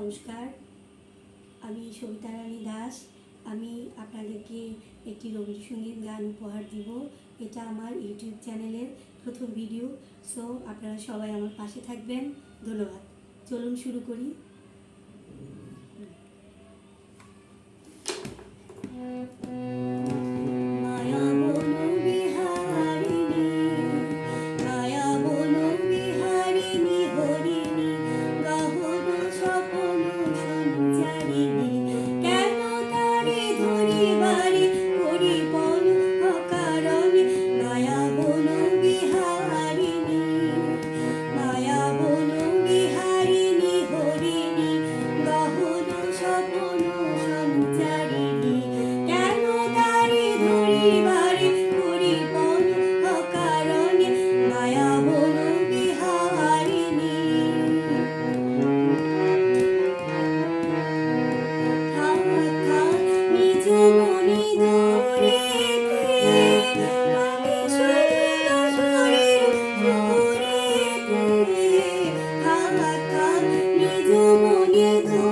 নমস্কার। আমি সবিতা রানী দাস। আমি আপনাদেরকে একটি রবীন্দ্রসঙ্গীত গান উপহার দিব। এটা আমার ইউটিউব চ্যানেলের প্রথম ভিডিও। সো, আপনারা সবাই আমার পাশে থাকবেন। ধন্যবাদ। চলুন শুরু করি। Mm-hmm. Halakan, nizumu, nizumu